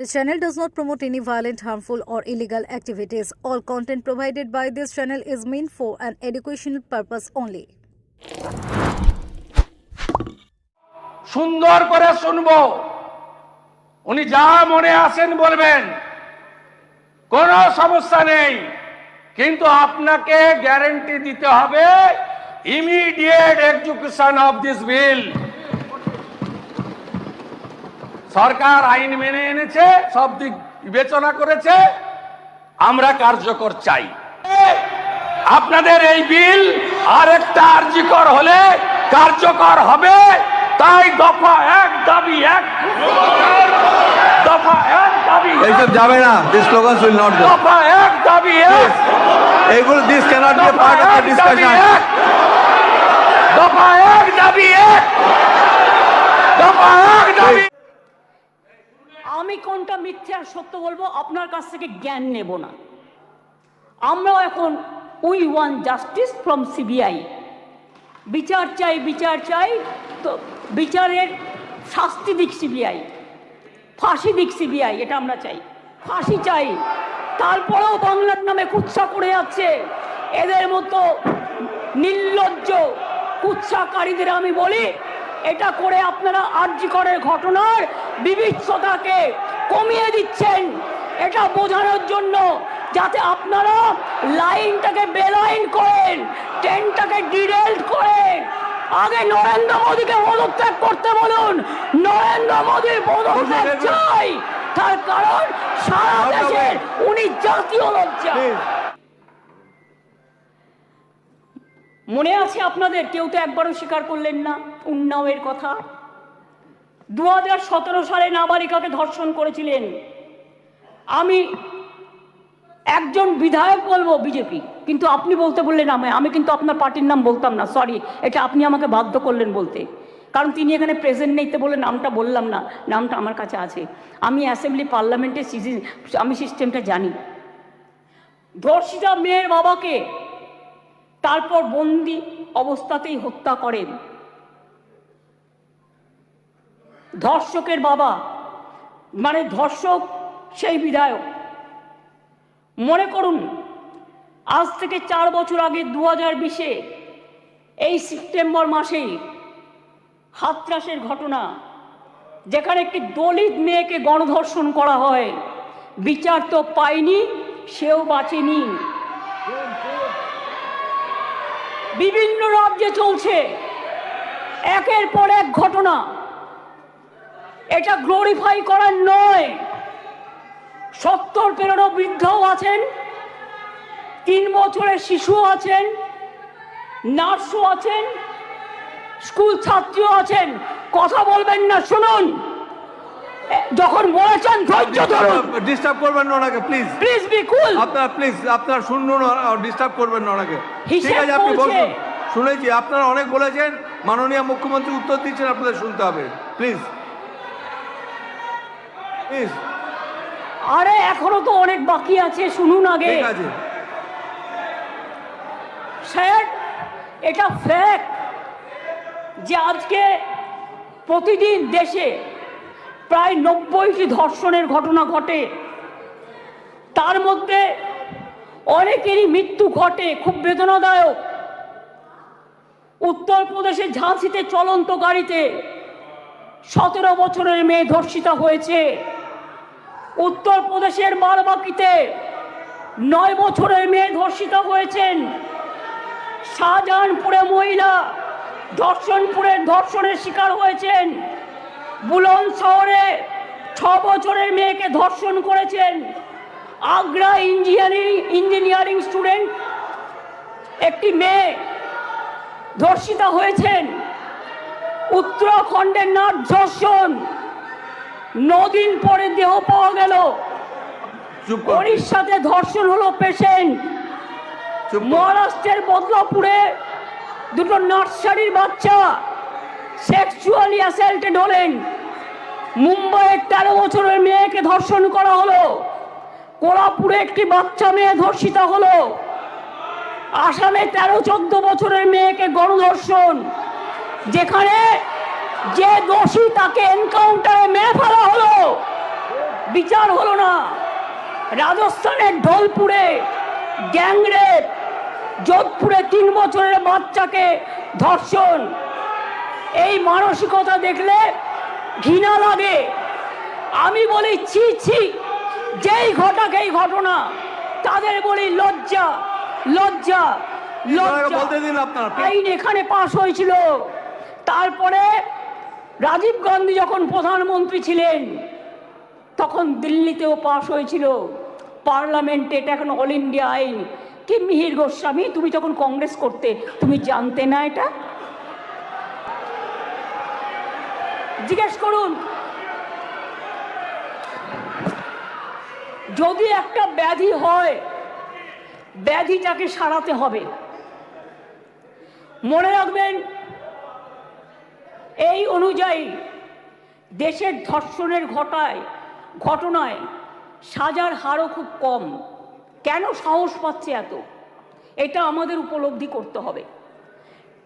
This channel does not promote any violent, harmful, or illegal activities. All content provided by this channel is meant for an educational purpose only. সুন্দর করে শুনব উনি যা মনে আসেন বলবেন কোনো সমস্যা নেই কিন্তু আপনাকে গ্যারেন্টি দিতে হবে immediate execution of this bill সরকার আইন মেনে এনেছে সব দিক বিবেচনা করেছে আমরা কার্যকর চাই। আপনাদের এই বিল আরেকটা আর্জিকর হলে কার্যকর হবে তাই দফা এক দাবি এক। দফা এক দাবি এইসব যাবে না this slogans will not go দফা এক দাবি এক। এগুলো this cannot be part of the discussion দফা এক দাবি এক। দফা এক দাবি আমি কোনটা মিথ্যে আর সত্য বলব? আপনার কাছ থেকে জ্ঞান নেব না। আমরাও এখন we want justice from CBI. বিচার চাই বিচার চাই, তো বিচারের শাস্তি দিক সিবিআই। ফাঁসি দিক সিবিআই, এটা আমরা চাই। ফাঁসি চাই। তারপরেও বাংলার নামে কুৎসা করে যাচ্ছে। এদের মতো নির্লজ্জ কুৎসাকারীদের আমি বলি, এটা করে আপনারা আর্যিকরের ঘটনার বিবিচ্ছতাকে কমিয়ে দিচ্ছেন। এটা বোঝানোর জন্য যাতে আপনারা লাইনটাকে বেলাইন করেন ট্রেনটাকে ডিরেল্ট করেন। আগে নরেন্দ্র মোদীকে পদত্যাগ করতে বলুন। নরেন্দ্র মোদীর পদত্যাগ চাই। তার কারণ সারা দেশের উনি জাতীয় লজ্জা। মনে আছে আপনাদের কেউ তো একবারও স্বীকার করলেন না উন্নাওয়ের কথা? দু হাজার সতেরো সালে নাবালিকাকে ধর্ষণ করেছিলেন। আমি একজন বিধায়ক বলব বিজেপি, কিন্তু আপনি বলতে বললেন আমায় আমি কিন্তু আপনার পার্টির নাম বলতাম না সরি এটা আপনি আমাকে বাধ্য করলেন বলতে। কারণ তিনি এখানে প্রেজেন্ট নেই তো বলে নামটা বললাম না, নামটা আমার কাছে আছে। আমি অ্যাসেম্বলি পার্লামেন্টের সিজি- আমি সিস্টেমটা জানি। ধর্ষিতা মেয়ের বাবাকে তারপর বন্দি অবস্থাতেই হত্যা করেন। ধর্ষকের বাবা মানে ধর্ষক সেই বিধায়ক। মনে করুন, আজ থেকে চার বছর আগে দু হাজার বিশে এই সেপ্টেম্বর মাসেই হাতরাসের ঘটনা, যেখানে একটি দলিত মেয়েকে গণধর্ষণ করা হয়। বিচার তো পায়নি সেও বাঁচেনি। বিভিন্ন রাজ্যে চলছে। একের পর এক ঘটনা। এটা গ্লোরিফাই করার নয়। সত্তর পেরোনো বৃদ্ধও আছেন তিন বছরের শিশুও আছেন নার্সও আছেন স্কুল ছাত্রীও আছেন। কথা বলবেন না শুনুন। যখন বলেছেন ধৈর্য ধরুন। ডিস্টার্ব করবেন না ওনাকে প্লিজ প্লিজ বি কুল আপনারা প্লিজ আপনারা শুনুন ডিস্টার্ব করবেন না ওনাকে। ঠিক আছে আপনি বলুন। শুনেছি আপনারা অনেক বলেছেন। মাননীয় মুখ্যমন্ত্রী উত্তর দিচ্ছেন আপনাদের শুনতে হবে। প্লিজ প্লিজ আরে এখনও তো অনেক বাকি আছে শুনুন আগে। স্যার এটা ফ্যাক্ট যে আজকে প্রতিদিন দেশে প্রায় নব্বইটি ধর্ষণের ঘটনা ঘটে। তার মধ্যে অনেকেরই মৃত্যু ঘটে খুব বেদনাদায়ক। উত্তরপ্রদেশের ঝাঁসিতে চলন্ত গাড়িতে সতেরো বছরের মেয়ে ধর্ষিত হয়েছে। উত্তরপ্রদেশের বারবাকিতে নয় বছরের মেয়ে ধর্ষিত হয়েছেন। শাহজাহানপুরে মহিলা ধর্ষণপুরের ধর্ষণের শিকার হয়েছেন। বুলন শহরে ছ বছরের মেয়েকে ধর্ষণ করেছেন। আগ্রা ইঞ্জিনিয়ারিং ইঞ্জিনিয়ারিং স্টুডেন্ট একটি মেয়ে ধর্ষিতা হয়েছেন। উত্তরাখণ্ডের নাট ধর্ষণ। নদিন পরে দেহ পাওয়া গেল। করুন ধর্ষণ হলো পেশেন্ট। মহারাষ্ট্রের বদলাপুরে দুটো নার্সারির বাচ্চা সেক্সুয়ালি অ্যাসাল্টেড হলেন। মুম্বাইয়ের তেরো বছরের মেয়েকে ধর্ষণ করা হলো। কোলাপুরে একটি বাচ্চা মেয়ে ধর্ষিতা হলো। আসামে তেরো চোদ্দ বছরের মেয়েকে গণধর্ষণ। যেখানে যে দোষী তাকে এনকাউন্টারে মেরে ফেলা হলো বিচার হলো না। রাজস্থানের ঢোলপুরে গ্যাংরেপ যোধপুরে তিন বছরের বাচ্চাকে ধর্ষণ। এই মানসিকতা দেখলে ঘৃণা লাগে। আমি বলি ছি ছি যেই ঘটাক এই ঘটনা তাদের বলি লজ্জা লজ্জা লজ্জা। আইন এখানে পাশ হয়েছিল। তারপরে রাজীব গান্ধী যখন প্রধানমন্ত্রী ছিলেন, তখন দিল্লিতেও পাশ হয়েছিল। পার্লামেন্টে এটা এখন অল ইন্ডিয়া আইন। কি মিহির গোস্বামী, তুমি যখন কংগ্রেস করতে, তুমি জানতে না এটা? জিজ্ঞেস করুন। যদি একটা ব্যাধি হয়, ব্যাধিটাকে সারাতে হবে। মনে রাখবেন এই অনুযায়ী দেশের ধর্ষণের ঘটায় ঘটনায় সাজার হারও খুব কম। কেন সাহস পাচ্ছে এত? এটা আমাদের উপলব্ধি করতে হবে।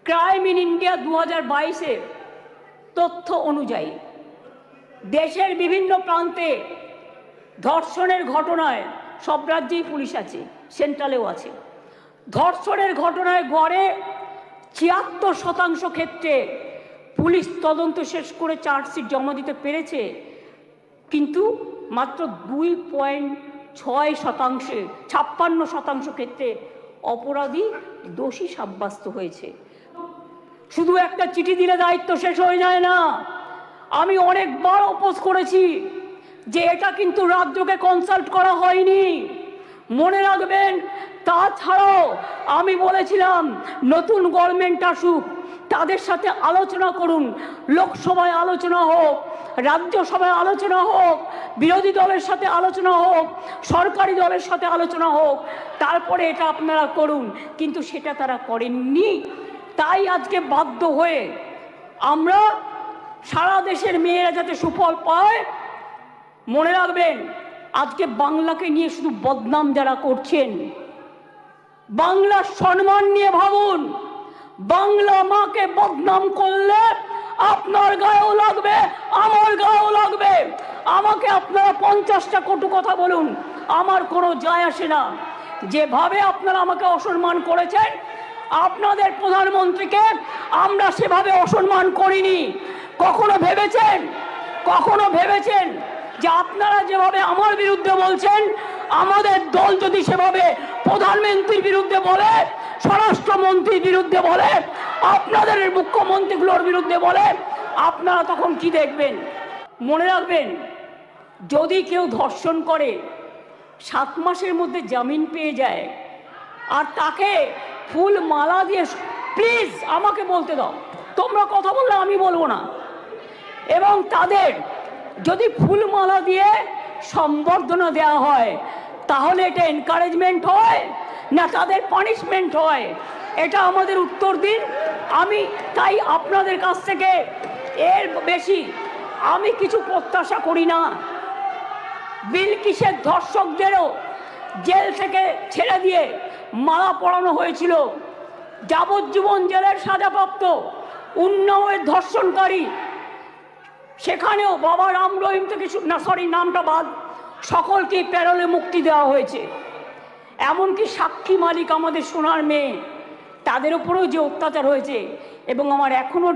ক্রাইম ইন ইন্ডিয়া দু হাজার বাইশের তথ্য অনুযায়ী দেশের বিভিন্ন প্রান্তে ধর্ষণের ঘটনায় সব রাজ্যেই পুলিশ আছে, সেন্ট্রালেও আছে। ধর্ষণের ঘটনায় গড়ে ছিয়াত্তর শতাংশ ক্ষেত্রে পুলিশ তদন্ত শেষ করে চার্জশিট জমা দিতে পেরেছে, কিন্তু মাত্র দুই পয়েন্ট ছয় শতাংশে, ছাপ্পান্ন শতাংশ ক্ষেত্রে অপরাধী দোষী সাব্যস্ত হয়েছে। শুধু একটা চিঠি দিলে দায়িত্ব শেষ হয়ে যায় না। আমি অনেকবার অপোজ করেছি যে এটা কিন্তু রাজ্যকে কনসাল্ট করা হয়নি। মনে রাখবেন, তাছাড়াও আমি বলেছিলাম, নতুন গভর্নমেন্ট আসুক, তাদের সাথে আলোচনা করুন, লোকসভায় আলোচনা হোক, রাজ্যসভায় আলোচনা হোক, বিরোধী দলের সাথে আলোচনা হোক, সরকারি দলের সাথে আলোচনা হোক, তারপরে এটা আপনারা করুন, কিন্তু সেটা তারা করেননি। তাই আজকে বাধ্য হয়ে আমরা সারা দেশের মেয়েরা যাতে সুফল পায়, মনে রাখবেন আজকে বাংলাকে নিয়ে শুধু বদনাম যারা করছেন বাংলার সম্মান নিয়ে ভাবুন, বাংলা মাকে বদনাম করলে আপনার গায়েও লাগবে, আমার গায়েও লাগবে। আমাকে আপনারা পঞ্চাশটা কটু কথা বলুন, আমার কোনো যায় আসে না। যেভাবে আপনারা আমাকে অসম্মান করেছেন, আপনাদের প্রধানমন্ত্রীকে আমরা সেভাবে অসম্মান করিনি। কখনো ভেবেছেন? কখনো ভেবেছেন? যে আপনারা যেভাবে আমার বিরুদ্ধে বলছেন, আমাদের দল যদি সেভাবে প্রধানমন্ত্রীর বিরুদ্ধে বলে, স্বরাষ্ট্রমন্ত্রীর বিরুদ্ধে বলে, আপনাদের মুখ্যমন্ত্রীগুলোর বিরুদ্ধে বলে, আপনারা তখন কি দেখবেন? মনে রাখবেন, যদি কেউ ধর্ষণ করে, সাত মাসের মধ্যে জামিন পেয়ে যায়, আর তাকে ফুল মালা দিয়ে প্লিজ আমাকে বলতে দাও। তোমরা কথা বললে আমি বলব না। এবং তাদের যদি ফুলমালা দিয়ে সম্বর্ধনা দেওয়া হয়, তাহলে এটা এনকারেজমেন্ট হয় না তাদের পানিশমেন্ট হয়? এটা আমাদের উত্তর দিন। আমি তাই আপনাদের কাছ থেকে এর বেশি আমি কিছু প্রত্যাশা করি না। বিলকিসের ধর্ষকদেরও জেল থেকে ছেড়ে দিয়ে মালা পড়ানো হয়েছিল। যাবজ্জীবন জেলের সাজাপ্রাপ্ত উন্নয়ের ধর্ষণকারী সেখানেও বাবা রাম রহিম থেকে না সরি নামটা বাদ। সকলকে প্যারলে মুক্তি দেওয়া হয়েছে। এমনকি সাক্ষী মালিক আমাদের সোনার মেয়ে, তাদের উপরেও যে অত্যাচার হয়েছে, এবং আমার এখনও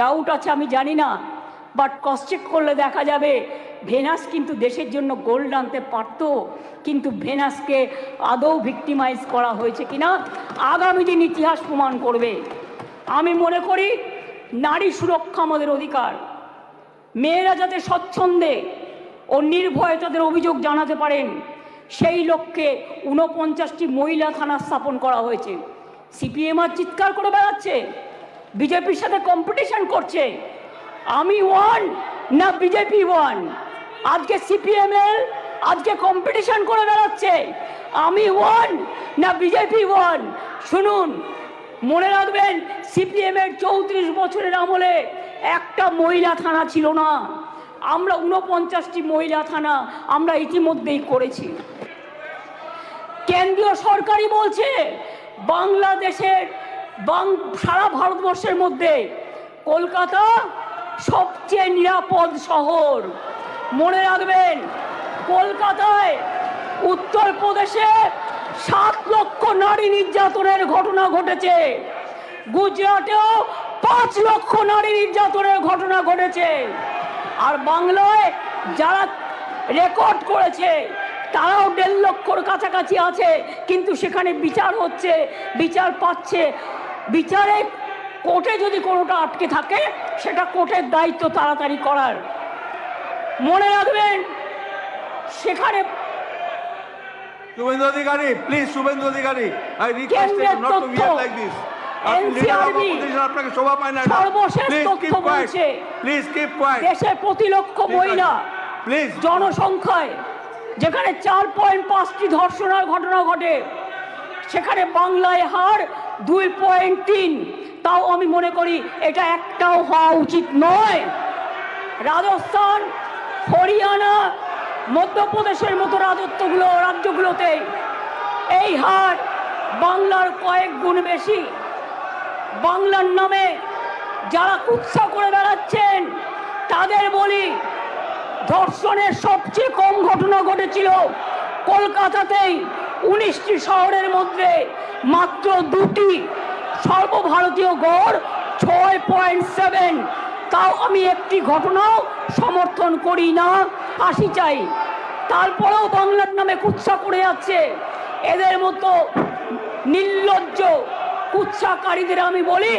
ডাউট আছে, আমি জানি না বাট ক্রস চেক করলে দেখা যাবে, ভেনাস কিন্তু দেশের জন্য গোল্ড আনতে পারতো, কিন্তু ভেনাসকে আদৌ ভিক্টিমাইজ করা হয়েছে কিনা, আগামী দিন ইতিহাস প্রমাণ করবে। আমি মনে করি, নারী সুরক্ষা আমাদের অধিকার। মেয়েরা যাতে স্বচ্ছন্দে ও নির্ভয়ে তাদের অভিযোগ জানাতে পারেন, সেই লক্ষ্যে ঊনপঞ্চাশটি মহিলা থানা স্থাপন করা হয়েছে। সিপিএম আর চিৎকার করে বেড়াচ্ছে, বিজেপির সাথে কম্পিটিশন করছে। আমি ওয়ান না বিজেপি ওয়ান আজকে সিপিএম এর, আজকে কম্পিটিশন করে বেড়াচ্ছে। আমি ওয়ান না বিজেপি ওয়ান শুনুন। মনে রাখবেন সিপিএম এর চৌত্রিশ বছরের আমলে একটা মহিলা থানা ছিল না। আমরা উনপঞ্চাশটি মহিলা থানা আমরা ইতিমধ্যেই করেছি। কেন্দ্রীয় সরকারই বলছে, বাংলাদেশের সারা ভারতবর্ষের মধ্যে কলকাতা সবচেয়ে নিরাপদ শহর। মনে রাখবেন, কলকাতায় উত্তরপ্রদেশে সাত লক্ষ নারী নির্যাতনের ঘটনা ঘটেছে। গুজরাটেও পাঁচ লক্ষ নারী নির্যাতনের ঘটনা ঘটেছে। আর বাংলায় যারা রেকর্ড করেছে, তারাও দেড় লক্ষর কাছাকাছি আছে। কিন্তু সেখানে বিচার হচ্ছে, বিচার পাচ্ছে। বিচারে কোর্টে যদি কোনোটা আটকে থাকে, সেটা কোর্টের দায়িত্ব তাড়াতাড়ি করার। মনে রাখবেন, সেখানে Suvendu Adhikari please Suvendu Adhikari I request you not to behave like this আপনাকে শোভা পায় না। Please keep quiet please keep quiet দেশের প্রতি লক্ষ মহিলা প্লিজ জনসংখ্যায় যেখানে চার পয়েন্ট পাঁচটি ধর্ষণের ঘটনা ঘটে সেখানে বাংলায় হার দুই পয়েন্ট তিন। তাও আমি মনে করি এটা একটাও হওয়া উচিত নয়। রাজস্থান হরিয়ানা মধ্যপ্রদেশের মতো রাজত্বগুলো রাজ্যগুলোতে এই হার বাংলার কয়েক গুণ বেশি। বাংলার নামে যারা কুৎসা করে বেড়াচ্ছেন, তাদের বলি ধর্ষণের সবচেয়ে কম ঘটনা ঘটেছিল কলকাতাতেই। উনিশটি শহরের মধ্যে মাত্র দুটি সর্বভারতীয় গড় ছয় পয়েন্ট সেভেন। তাও আমি একটি ঘটনাও সমর্থন করি না, ফাঁসি চাই। তারপরেও বাংলার নামে কুৎসা করে যাচ্ছে। এদের মতো নির্লজ্জ কুৎসাকারীদের আমি বলি,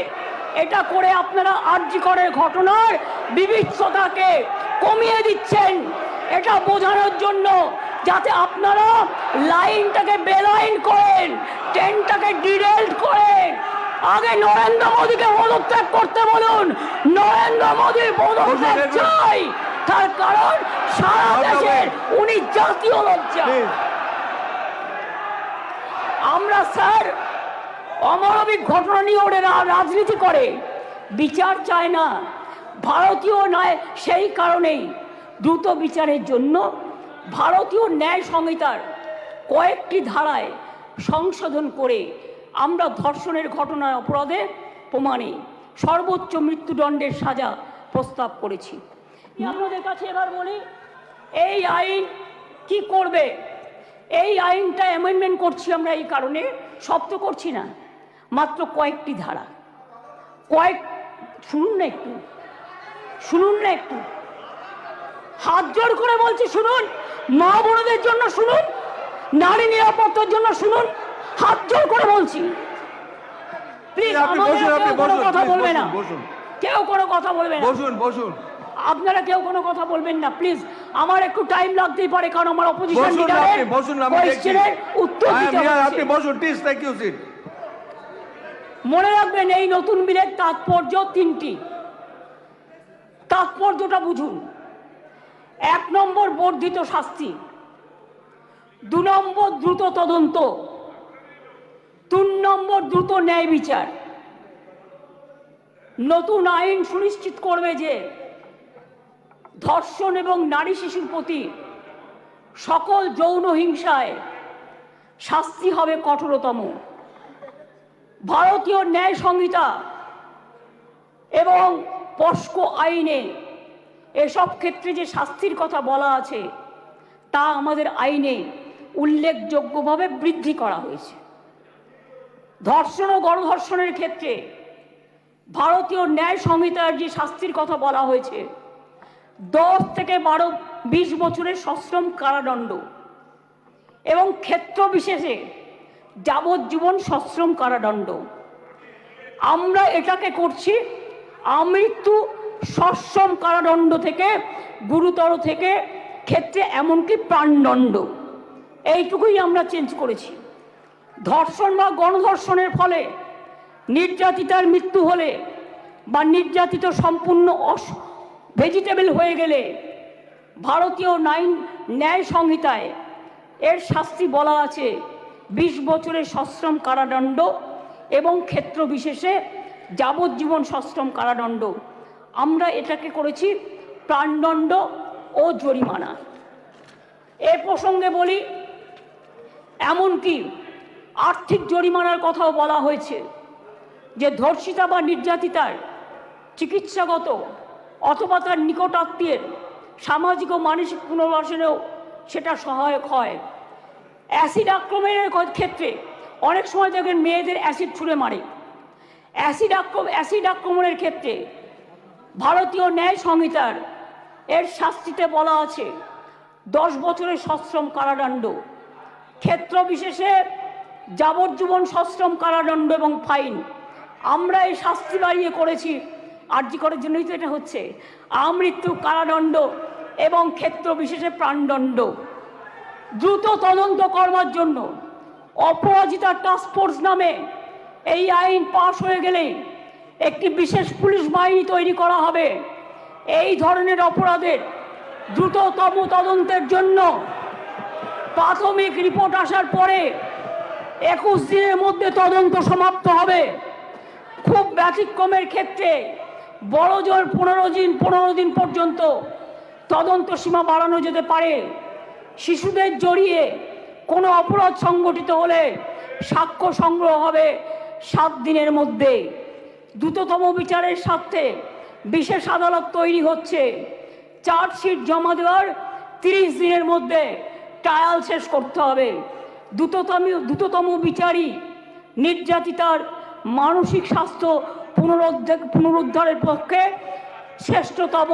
এটা করে আপনারা আর্যিকরের ঘটনার বিভৎসতাকে কমিয়ে দিচ্ছেন। এটা বোঝানোর জন্য যাতে আপনারা লাইনটাকে বেলাইন করেন, ট্রেনটাকে ডিরেল্ট করেন। আগে নরেন্দ্র মোদীকে পদত্যাগ করতে বলুন। নরেন্দ্র মোদীর পদত্যাগ চাই। তার কারণ সারা। দেশের উনি জাতীয় লজ্জা। আমরা স্যার অমানবিক ঘটনা নিয়ে ওরা রাজনীতি করে। বিচার চায় না। ভারতীয় নয় সেই কারণেই দ্রুত বিচারের জন্য ভারতীয় ন্যায় সংহিতার কয়েকটি ধারায় সংশোধন করে আমরা ধর্ষণের ঘটনার অপরাধে প্রমাণে সর্বোচ্চ মৃত্যুদণ্ডের সাজা প্রস্তাব করেছি। আপনাদের কাছে এবার বলি, এই আইন কি করবে? এই আইনটা অ্যামেন্ডমেন্ট করছি আমরা এই কারণে, শব্দ করছি না, মাত্র কয়েকটি ধারা। কয়েক, শুনুন না একটু, শুনুন না একটু। হাত জোর করে বলছি শুনুন মা বোনদের জন্য শুনুন, নারী নিরাপত্তার জন্য শুনুন হাত জোর করে বলছি। প্লিজ আমাদের কেউ কোনো কথা বলবে না। বসুন, বসুন। কেউ কোনো কথা বলবে না। বসুন বসুন। আপনারা কেউ কোনো কথা বলবেন না প্লিজ আমার একটু টাইম লাগতেই পারে কারণ আমার অপোজিশন উত্তর দিতে আপনি বসুন প্লিজ থ্যাংক ইউ সিট মনে রাখবেন এই নতুন বিলের তাৎপর্য তিনটি। তাৎপর্যটা বুঝুন। এক নম্বর বর্ধিত শাস্তি দু নম্বর দ্রুত তদন্ত। তিন নম্বর দ্রুত ন্যায় বিচার। নতুন আইন সুনিশ্চিত করবে যে ধর্ষণ এবং নারী শিশুর প্রতি সকল যৌন হিংসায় শাস্তি হবে কঠোরতম। ভারতীয় ন্যায় সংহিতা এবং পস্কো আইনে এসব ক্ষেত্রে যে শাস্তির কথা বলা আছে, তা আমাদের আইনে উল্লেখযোগ্যভাবে বৃদ্ধি করা হয়েছে। ধর্ষণ ও গণধর্ষণের ক্ষেত্রে ভারতীয় ন্যায় সংহিতার যে শাস্তির কথা বলা হয়েছে, দশ থেকে বারো, বিশ বছরের সশ্রম কারাদণ্ড এবং ক্ষেত্র বিশেষে যাবজ্জীবন সশ্রম কারাদণ্ড। আমরা এটাকে করছি আমৃত্যু সশ্রম কারাদণ্ড থেকে, গুরুতর থেকে, ক্ষেত্রে এমনকি প্রাণদণ্ড। এইটুকুই আমরা চেঞ্জ করেছি। ধর্ষণ বা গণধর্ষণের ফলে নির্যাতিতার মৃত্যু হলে বা নির্যাতিত সম্পূর্ণ অস ভেজিটেবল হয়ে গেলে ভারতীয় নাইন ন্যায় সংহিতায় এর শাস্তি বলা আছে বিশ বছরের সশ্রম কারাদণ্ড এবং ক্ষেত্র বিশেষে যাবজ্জীবন সশ্রম কারাদণ্ড। আমরা এটাকে করেছি প্রাণদণ্ড ও জরিমানা। এ প্রসঙ্গে বলি, এমনকি আর্থিক জরিমানার কথাও বলা হয়েছে যে ধর্ষিতা বা নির্যাতিতার চিকিৎসাগত অথবা তার নিকটাত্মীয়ের সামাজিক ও মানসিক পুনর্বাসনেও সেটা সহায়ক হয়। অ্যাসিড আক্রমণের ক্ষেত্রে অনেক সময় দেখবেন মেয়েদের অ্যাসিড ছুঁড়ে মারে। অ্যাসিড আক্রম অ্যাসিড আক্রমণের ক্ষেত্রে ভারতীয় ন্যায় সংহিতার এর শাস্তিতে বলা আছে, দশ বছরের সশ্রম কারাদণ্ড। ক্ষেত্র বিশেষে যাবজ্জীবন সশ্রম কারাদণ্ড এবং ফাইন। আমরা এই শাস্তি বাড়িয়ে করেছি। আর্জি করার জন্যই তো এটা হচ্ছে, আমৃত্যু কারাদণ্ড এবং ক্ষেত্র বিশেষে প্রাণদণ্ড। দ্রুত তদন্ত করবার জন্য অপরাজিতা টাস্ক ফোর্স নামে এই আইন পাশ হয়ে গেলে একটি বিশেষ পুলিশ বাহিনী তৈরি করা হবে। এই ধরনের অপরাধের দ্রুততম তদন্তের জন্য প্রাথমিক রিপোর্ট আসার পরে একুশ দিনের মধ্যে তদন্ত সমাপ্ত হবে। খুব ব্যতিক্রমের ক্ষেত্রে বড় জোর পনেরো দিন পনেরো দিন পর্যন্ত তদন্ত সীমা বাড়ানো যেতে পারে। শিশুদের জড়িয়ে কোনো অপরাধ সংগঠিত হলে সাক্ষ্য সংগ্রহ হবে সাত দিনের মধ্যে। দ্রুততম বিচারের স্বার্থে বিশেষ আদালত তৈরি হচ্ছে। চার্জশিট জমা দেওয়ার তিরিশ দিনের মধ্যে ট্রায়াল শেষ করতে হবে। দ্রুততম দ্রুততম বিচারই নির্যাতিতার মানসিক স্বাস্থ্য পুনরুদ্ধার, পুনরুদ্ধারের পক্ষে শ্রেষ্ঠতম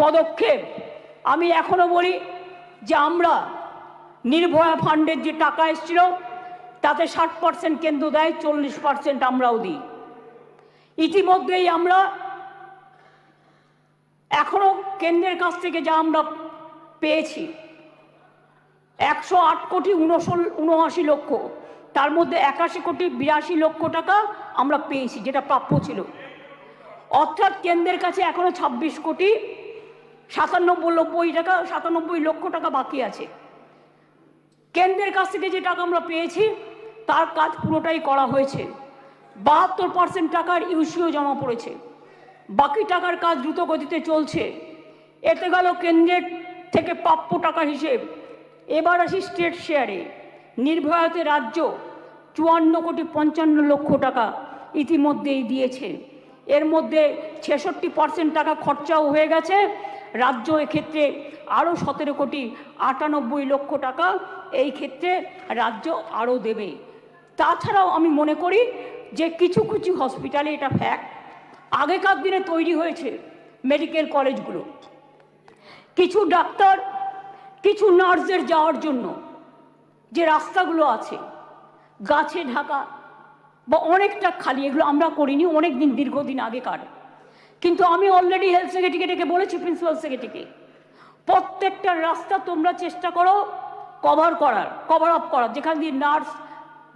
পদক্ষেপ। আমি এখনও বলি যে আমরা নির্ভয়া ফান্ডের যে টাকা এসেছিল, তাতে ষাট পার্সেন্ট কেন্দ্র দেয়, চল্লিশ পার্সেন্ট আমরাও দিই। ইতিমধ্যেই আমরা এখনও কেন্দ্রের কাছ থেকে যা আমরা পেয়েছি একশো আট কোটি উনআশি লক্ষ। তার মধ্যে একাশি কোটি বিরাশি লক্ষ টাকা আমরা পেয়েছি, যেটা প্রাপ্য ছিল। অর্থাৎ কেন্দ্রের কাছে এখনও ছাব্বিশ কোটি সাতানব্বই নব্বই টাকা, সাতানব্বই লক্ষ টাকা বাকি আছে। কেন্দ্রের কাছ থেকে যে টাকা আমরা পেয়েছি, তার কাজ পুরোটাই করা হয়েছে। বাহাত্তর পার্সেন্ট টাকার ইউসিও জমা পড়েছে। বাকি টাকার কাজ দ্রুত গতিতে চলছে। এতে গেল কেন্দ্রের থেকে প্রাপ্য টাকা হিসেব। এবার আসি স্টেট শেয়ারে নির্ভয়াতে রাজ্য চুয়ান্ন কোটি পঞ্চান্ন লক্ষ টাকা ইতিমধ্যেই দিয়েছে। এর মধ্যে ছেষট্টি পার্সেন্ট টাকা খরচাও হয়ে গেছে। রাজ্য এক্ষেত্রে আরও সতেরো কোটি আটানব্বই লক্ষ টাকা এই ক্ষেত্রে রাজ্য আরও দেবে। তাছাড়াও আমি মনে করি যে কিছু কিছু হসপিটালে এটা ফ্যাক্ট আগেকার দিনে তৈরি হয়েছে মেডিকেল কলেজগুলো কিছু ডাক্তার কিছু নার্সদের যাওয়ার জন্য যে রাস্তাগুলো আছে, গাছে ঢাকা বা অনেকটা খালি, এগুলো আমরা করিনি অনেক দিন দীর্ঘদিন আগেকার। কিন্তু আমি অলরেডি হেলথ সেক্রেটারিকে ডেকে বলেছি প্রিন্সিপাল সেক্রেটারিকে প্রত্যেকটা রাস্তা তোমরা চেষ্টা করো কভার করার কভার আপ করার। যেখান দিয়ে নার্স,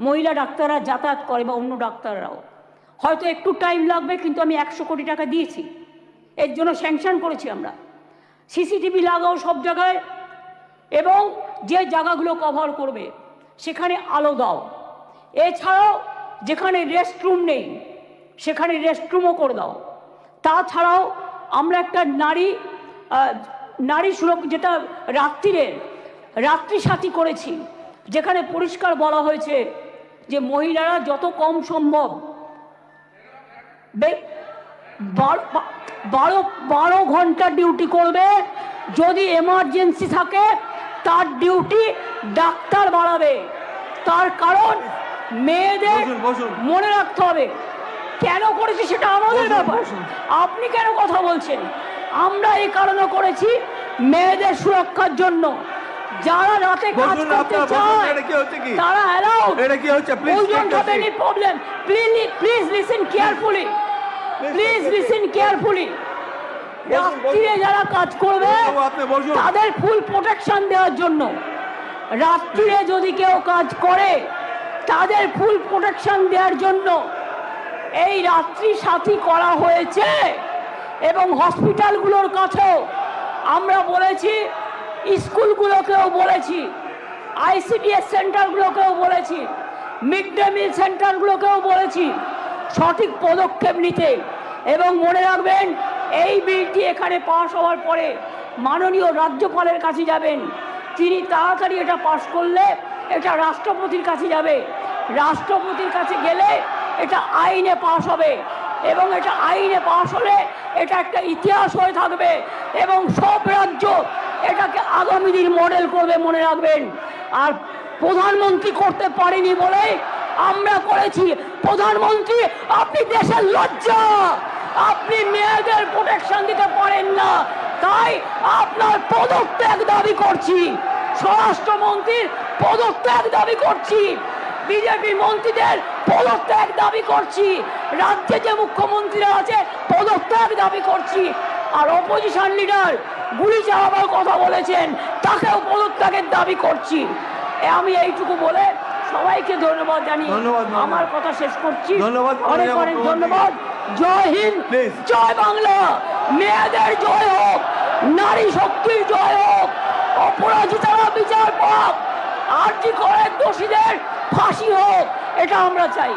মহিলা ডাক্তাররা যাতায়াত করে বা অন্য ডাক্তাররাও। হয়তো একটু টাইম লাগবে, কিন্তু আমি একশো কোটি টাকা দিয়েছি। এর জন্য স্যাংশন করেছি আমরা। সিসিটিভি লাগাও সব জায়গায় এবং যে জায়গাগুলো কভার করবে, সেখানে আলো দাও। এছাড়াও যেখানে রেস্টরুম নেই, সেখানে রেস্টরুমও করে দাও। তাছাড়াও আমরা একটা নারী নারী সুরক্ষা যেটা রাত্রিরে রাত্রি সাথী করেছি, যেখানে পরিষ্কার বলা হয়েছে যে মহিলারা যত কম সম্ভব বারো বারো ঘণ্টা ডিউটি করবে। যদি এমার্জেন্সি থাকে তার ডিউটি ডাক্তার বাড়াবে তার কারণ মেয়েদের। মনে রাখতে হবে। কেন করেছি সেটা আমাদের ব্যাপার। আপনি কেন কথা বলছেন? আমরা এই কারণে করেছি মেয়েদের সুরক্ষার জন্য। যারা রাতে কাজ করতে চায় কি তারা অ্যালাউড এটা কি হচ্ছে? A have any seat. problem. Please, please listen রাত্রিরে যারা কাজ করবে তাদের ফুল প্রোটেকশন দেওয়ার জন্য। রাত্রিরে যদি কেউ কাজ করে তাদের ফুল প্রোটেকশন দেওয়ার জন্য এই রাত্রি সাথী করা হয়েছে এবং হসপিটালগুলোর কাছেও আমরা বলেছি স্কুলগুলোকেও বলেছি আইসিডিএস সেন্টারগুলোকেও বলেছি মিড ডে মিল সেন্টারগুলোকেও বলেছি সঠিক পদক্ষেপ নিতে। এবং মনে রাখবেন এই বিলটি এখানে পাশ হওয়ার পরে মাননীয় রাজ্যপালের কাছে যাবেন। তিনি তাড়াতাড়ি এটা পাশ করলে এটা রাষ্ট্রপতির কাছে যাবে। রাষ্ট্রপতির কাছে গেলে এটা আইনে পাশ হবে এবং এটা আইনে পাশ হলে এটা একটা ইতিহাস হয়ে থাকবে এবং সব রাজ্য এটাকে আগামী দিন মডেল করবে মনে রাখবেন। আর প্রধানমন্ত্রী করতে পারেনি বলে আমরা করেছি। প্রধানমন্ত্রী, আপনি দেশের লজ্জা! আপনি মেয়েদের প্রোটেকশন দিতে পারেন না। তাই আপনার পদত্যাগ দাবি করছি। স্বরাষ্ট্রমন্ত্রীর পদত্যাগ দাবি করছি। বিজেপি মন্ত্রীদের পদত্যাগ দাবি করছি। রাজ্যে যে মুখ্যমন্ত্রীরা আছে পদত্যাগ দাবি করছি। আর অপোজিশন লিডার গুলি চালাবার কথা বলেছেন তাকেও পদত্যাগের দাবি করছি। আমি এইটুকু বলে সবাইকে ধন্যবাদ জানি। আমার কথা শেষ করছি। ধন্যবাদ, অনেক অনেক ধন্যবাদ। জয় হিন্দ জয় বাংলা। মেয়েদের জয় হোক নারী শক্তির জয় হোক অপরাজিতারা বিচার পাক আর কি করে দোষীদের ফাঁসি হোক এটা আমরা চাই।